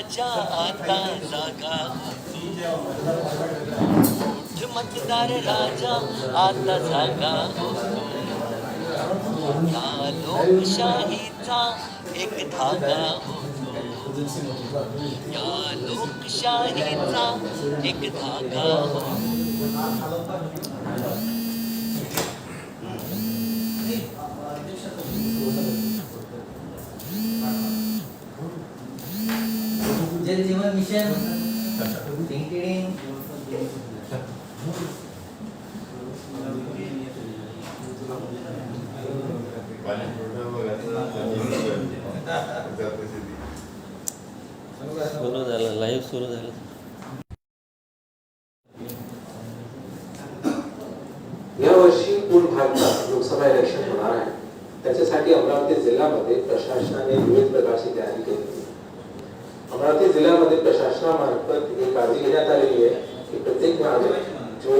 राजा आता जागा उठ मतदार राजा आता जागा. या लोकशाहीचा एक धागा. होतो या लोकशाहीचा एक धागा. होतो जल जीवन मिशन सुरू झालं यावर्षी पूर्ण भारतात लोकसभा इलेक्शन होणार आहे त्याच्यासाठी अमरावती जिल्ह्यामध्ये प्रशासनाने विविध प्रकारची तयारी केली. अमरावती जिल्ह्यामध्ये प्रशासनामार्फत एक काळजी घेण्यात आलेली आहे की प्रत्येक नागरिक जो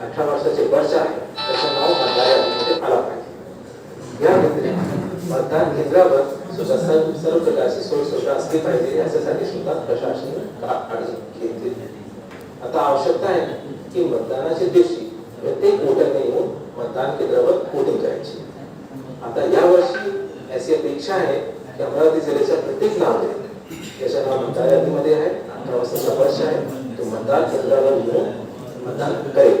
अठरा वर्षाचे वर्ष आहे त्याचं नाव मतदार यादीमध्ये आला पाहिजे. या व्यतिरिक्त मतदान केंद्रावर सुद्धा सर्व सर्व प्रकारची सोय सुविधा असली पाहिजे याच्यासाठी सुद्धा प्रशासन काळजी घेतली आता आवश्यकता आहे की मतदानाच्या दिवशी प्रत्येक वोटरने येऊन मतदान केंद्रावर वोटिंग करायची. आता यावर्षी अशी अपेक्षा आहे की अमरावती जिल्ह्याच्या प्रत्येक नागरिक ज्याच्या नाव यादीमध्ये आहे. अठरा वर्षाचा वर्ष आहे. तो मतदान केंद्रावर येऊन मतदान करेल.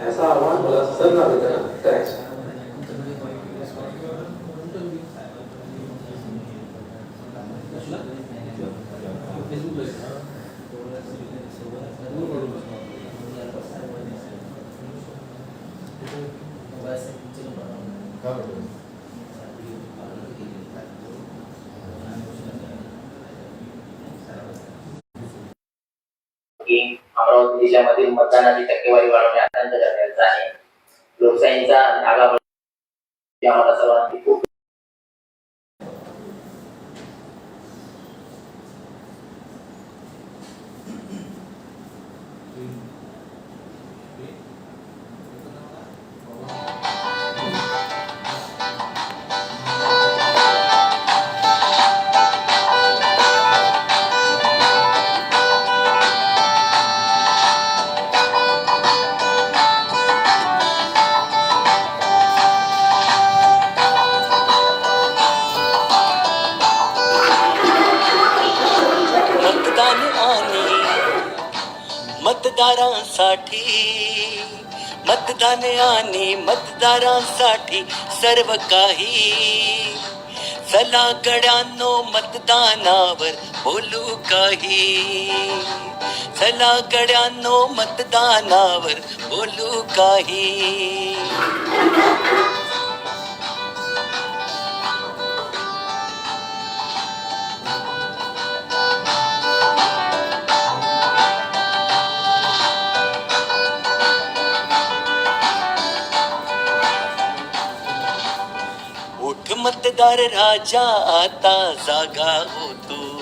याचा आवाहन मला सर्व नागरिकांना करायचं आहे. जिल्ह्यामधील मतदानाची टक्केवारी वाढवणे अत्यंत गरजेचं आहे. लोकशाहीचा धागा बळकटी आम्हाला सर्वांनी मतदारांसाठी मतदान आणि मतदारांसाठी सर्व काही. चला गड्यांनो मतदानावर बोलू काही. चला गड्यांनो मतदानावर बोलू काही. मतदार राजा आता जागा होतो.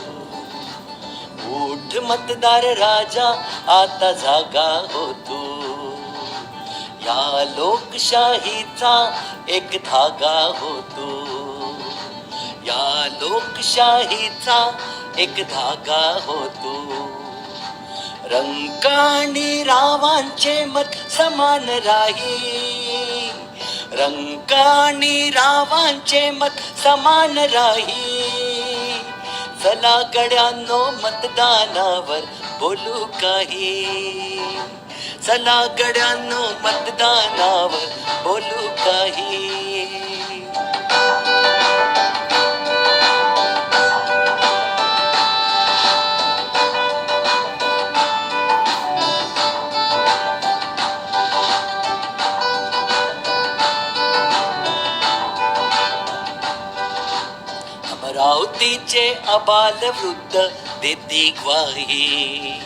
उठ मतदार राजा आता जागा होतो. या लोकशाहीचा एक धागा होतो. या लोकशाहीचा एक धागा होतो. रंकाणी रावांचे मत समान राही रंकाणी रावांचे मत समान राही. चला गड्यांनो मतदानावर बोलू काही. चला गड्यांनो मतदानावर बोलू काही. अमरावतीचे अबाल वृद्ध देती ग्वाही.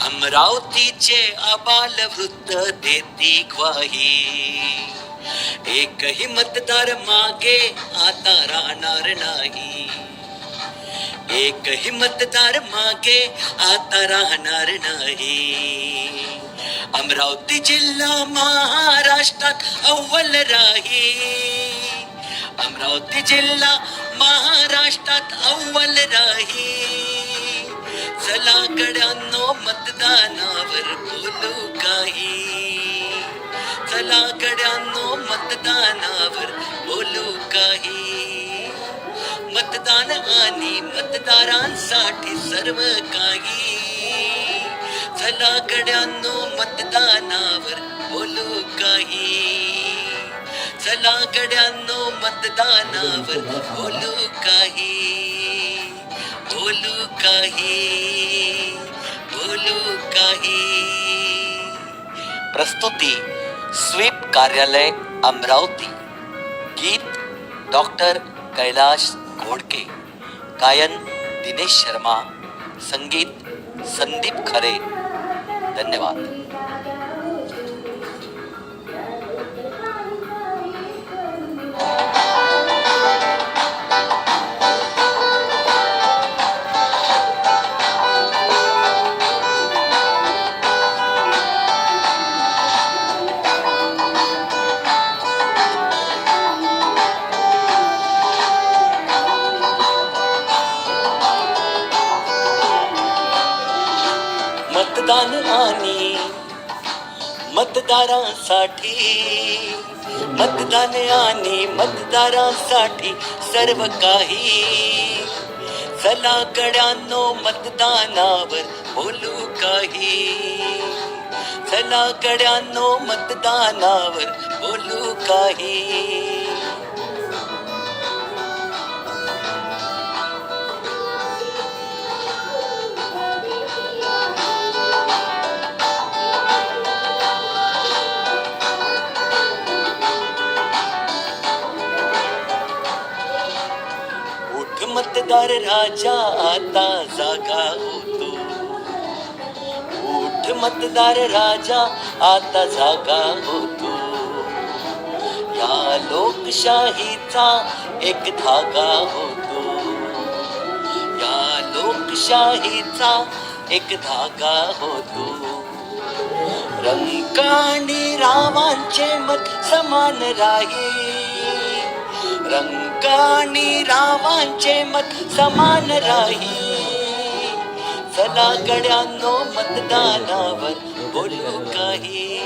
अमरावतीचे अबाल वृद्ध देती ग्वाही. एकही मतदार मागे आता राहणार नाही. एकही मतदार मागे आता राहणार नाही. अमरावती जिल्हा महाराष्ट्रात अव्वल राही. अमरावती जिल्हा महाराष्ट्रात अव्वल राही. चला गड्यांनो मतदानावर बोलू काही. चला गड्यांनो मतदानावर बोलू काही. मतदान आणि मतदारांसाठी सर्व काही. चला गड्यांनो मतदानावर बोलू काही. चला गड्यांनो मतदानावर बोलू काही बोलू काही बोलू काही प्रस्तुती स्वीप कार्यालय अमरावती गीत डॉक्टर कैलाश घोडके गायन दिनेश शर्मा संगीत संदीप खरे धन्यवाद मतदान आणि मतदारांसाठी. मतदान आणि मतदारांसाठी सर्व काही. चला गड्यांनो मतदानावर बोलू काही. चला गड्यांनो मतदानावर बोलू काही. उठ मतदार राजा आता जागा होतो. उठ मतदार राजा आता जागा होतो. या लोकशाहीचा एक धागा होतो. या लोकशाहीचा एक धागा होतो. रंकाणी रावांचे मत समान राहील. रंकाणी रावांचे मत समान राही. चला गड्यांनो मतदानावर बोलू काही.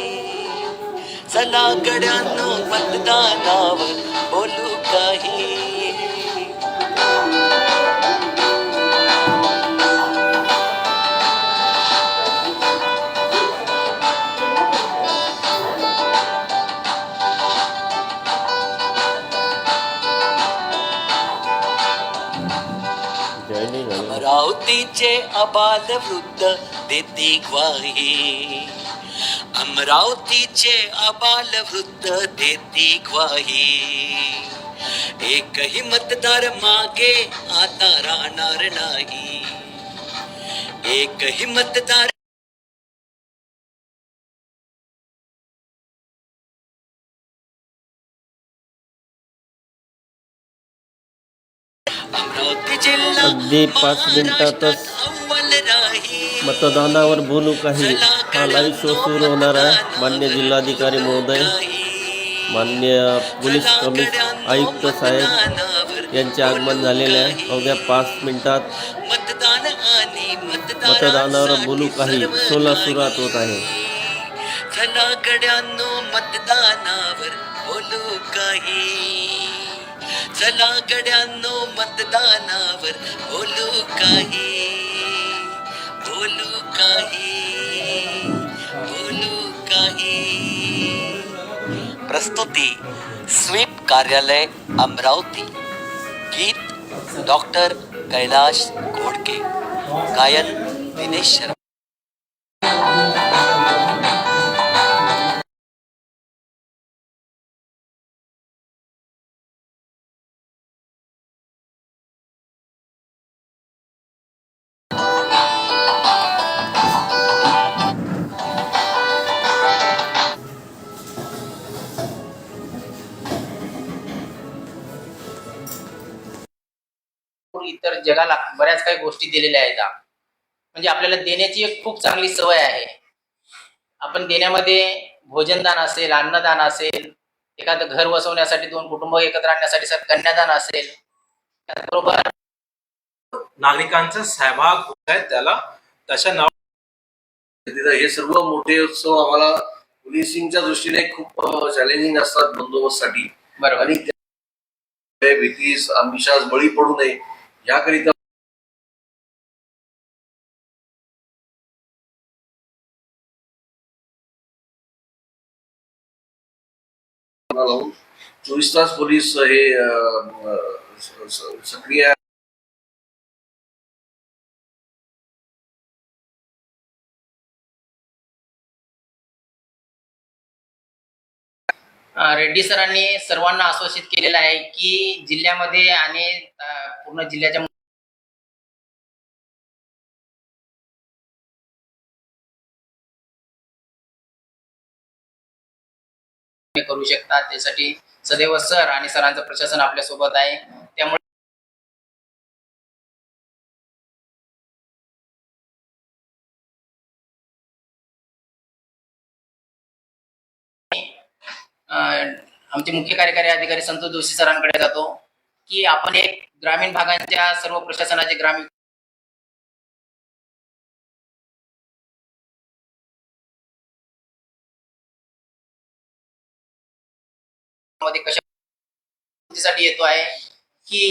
चला गड्यांनो मतदानावर बोलू काही. अमरावतीचे अबाल वृद्ध देती ग्वाही. अमरावतीचे अबाल वृद्ध देती ग्वाही. एकही मतदार मागे आता राहणार नाही. एकही मतदार अगदी पाच मिनिटातच मतदानावर बोलू काही। हा लाईव्ह शो सुरू होणार आहे। मान्य जिल्हाधिकारी महोदय मान्य पोलीस कमिश आयुक्त साहेब यांचे आगमन झालेले आहे. अवघ्या पाच मिनिटात मतदान मतदानावर बोलू काही. सोला सुरुवात होत आहे. मतदानावर बोलू काही. चला गड्यांनो मतदानावर बोलू काही बोलू काही बोलू काही. प्रस्तुती स्वीप कार्यालय अमरावती. गीत डॉक्टर कैलाश घोडके. गायन दिनेश शर्मा. इतर जगाला बऱ्याच काही गोष्टी दिलेल्या आहेत. म्हणजे आपल्याला देण्याची एक खूप चांगली सवय आहे. आपण देण्यामध्ये भोजनदान असेल अन्नदान असेल एखादं घर वसवण्यासाठी दोन कुटुंब एकत्र आणण्यासाठी सर कन्यादान असेल त्याचबरोबर नागरिकांचा सहभाग होत आहे त्याला त्याच्या नाव हे सर्व मोठे उत्सव आम्हाला पोलिसिंगच्या दृष्टीने खूप चॅलेंजिंग असतात बंदोबस्तसाठी. बरोबर. आणि त्या भीतीस आमिषास बळी पडू नये. याकरिता लावून चोवीस तास पोलीस हे सक्रिय रेड्डी सरांनी सर्वांना आश्वासित केलेलं आहे की जिल्ह्यामध्ये आणि पूर्ण जिल्ह्याच्या करू शकतात त्यासाठी सदैव सर आणि सरांचं प्रशासन आपल्यासोबत आहे. त्यामुळे आमचे मुख्य कार्यकारी अधिकारी संतोष जोशी सरांकडे जातो की आपण एक ग्रामीण भागांच्या सर्व प्रशासनाचे ग्रामीणमध्ये येतो आहे की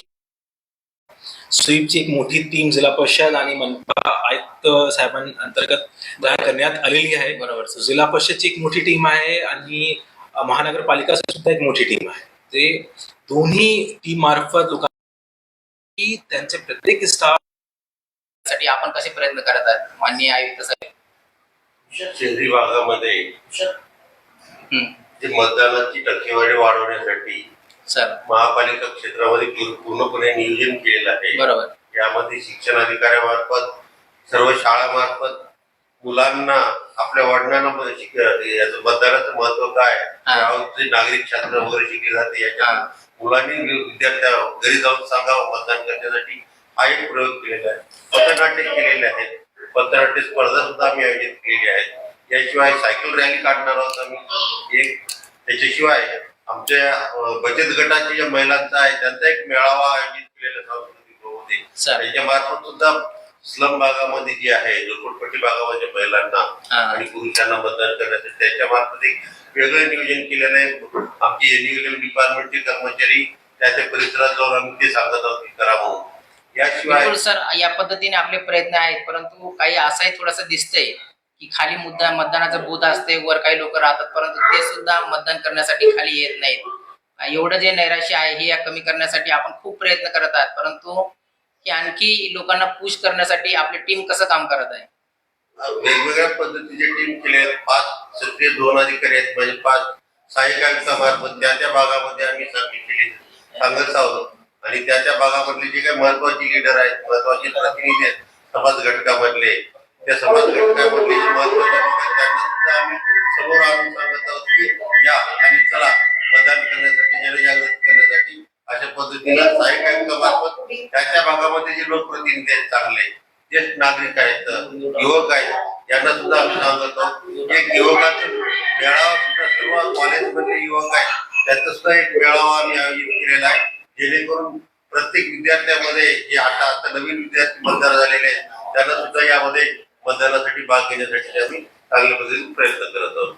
स्वीपची एक मोठी टीम जिल्हा परिषद आणि मनपा आयुक्त साहेबांअंतर्गत तयार करण्यात आलेली आहे. बरोबर जिल्हा परिषदची एक मोठी टीम आहे आणि महानगरपालिका सुद्धा एक मोठी टीम आहे. ते दोन्ही टीम मार्फत लोकांनी त्यांचे प्रत्येक स्टाफसाठी आपण कसे प्रयत्न करत आहात? माननीय आयुक्त साहेब. शहरी भागामध्ये मतदानाची टक्केवारी वाढवण्यासाठी सर. महापालिका क्षेत्रामध्ये पूर- पूर्णपणे नियोजन केलेलं आहे. बरोबर. यामध्ये शिक्षण अधिकाऱ्यामार्फत सर्व शाळामार्फत मुलांना आपल्या वडिलांना याचं मतदानाचं महत्त्व काय नागरिक शास्त्र वगैरे शिकले जाते याच्या. मुलांनी विद्यार्थ्या घरी जाऊन सांगावं मतदान करण्यासाठी. हा एक प्रयोग केलेला आहे. पथनाट्य केलेले आहेत. पथनाट्य स्पर्धा सुद्धा आम्ही आयोजित केलेली आहेत. याशिवाय सायकल रॅली काढणार आहोत आम्ही. एक त्याच्याशिवाय आमच्या बचत गटाच्या ज्या महिलांचा आहे त्यांचा एक मेळावा आयोजित केलेला सांस्कृतिक त्याच्या मार्फत सुद्धा स्लम भागामध्ये जे आहे झोपडपट्टी भागामध्ये महिलांना. आणि पुरुषांना मतदान करण्यासाठी त्याच्या मार्फत एक वेगळं नियोजन केलेलं आहे. आमची एन्युअल डिपार्टमेंटचे कर्मचारी त्या त्या परिसरात जाऊन आम्ही ते सांगत आहोत की करा म्हणून. याशिवाय सर या पद्धतीने आपले प्रयत्न आहेत परंतु काही असंही थोडंसं दिसतंय की खाली मुद्दा मतदानाचं बूथ असते वर काही लोक राहतात परंतु ते सुद्धा मतदान करण्यासाठी खाली येत नाहीत. एवढं जे नैराश्य आहे हे कमी करण्यासाठी आपण खूप प्रयत्न करत आहात परंतु की आणखी लोकांना पुश करण्यासाठी आपली टीम कसं काम करत आहे? वेगवेगळ्या पद्धतीचे टीम केले आहेत. पाच सक्रिय दोन अधिकारी आहेत. म्हणजे पाच सहाय्यक मार्फत त्या त्या भागामध्ये आम्ही सर्वे केली सांगत आहोत आणि त्या त्या भागामधले जे काही महत्त्वाचे लीडर आहेत महत्त्वाचे प्रतिनिधी आहेत समाज घटकामधले त्या समाज घटकामधले जे महत्त्वाचे लोक आहेत त्यांना सुद्धा आम्ही समोर आणून सांगत आहोत की या आणि चला मतदान करण्यासाठी जनजागृती करण्यासाठी अशा पद्धतीला सहाय्यक आयुक्तामार्फत त्या त्या भागामध्ये जे लोकप्रतिनिधी आहेत चांगले ज्येष्ठ नागरिक आहेत युवक आहेत यांना सुद्धा आम्ही सांगत आहोत एक युवकाचा मेळावा सुद्धा सर्व कॉलेजमधले युवक आहेत त्याचा सुद्धा एक मेळावा आम्ही आयोजित केलेला आहे. जेणेकरून प्रत्येक विद्यार्थ्यामध्ये जे आता आता नवीन विद्यार्थी मतदार झालेले आहेत त्यांना सुद्धा यामध्ये मतदानासाठी भाग घेण्यासाठी आम्ही चांगल्या पद्धतीने प्रयत्न करत आहोत.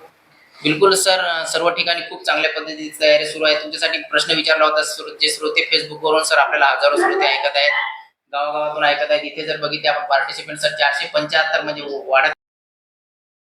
बिलकुल सर सर्व ठिकाणी खूप चांगल्या पद्धतीची तयारी सुरू आहे. तुमच्यासाठी प्रश्न विचारला होता जे श्रोते फेसबुकवरून सर आपल्याला हजारो श्रोते ऐकत आहेत. गावागावातून ऐकत आहेत. इथे जर बघितले आपण पार्टिसिपेंट सर चारशे पंच्याहत्तर म्हणजे वाढत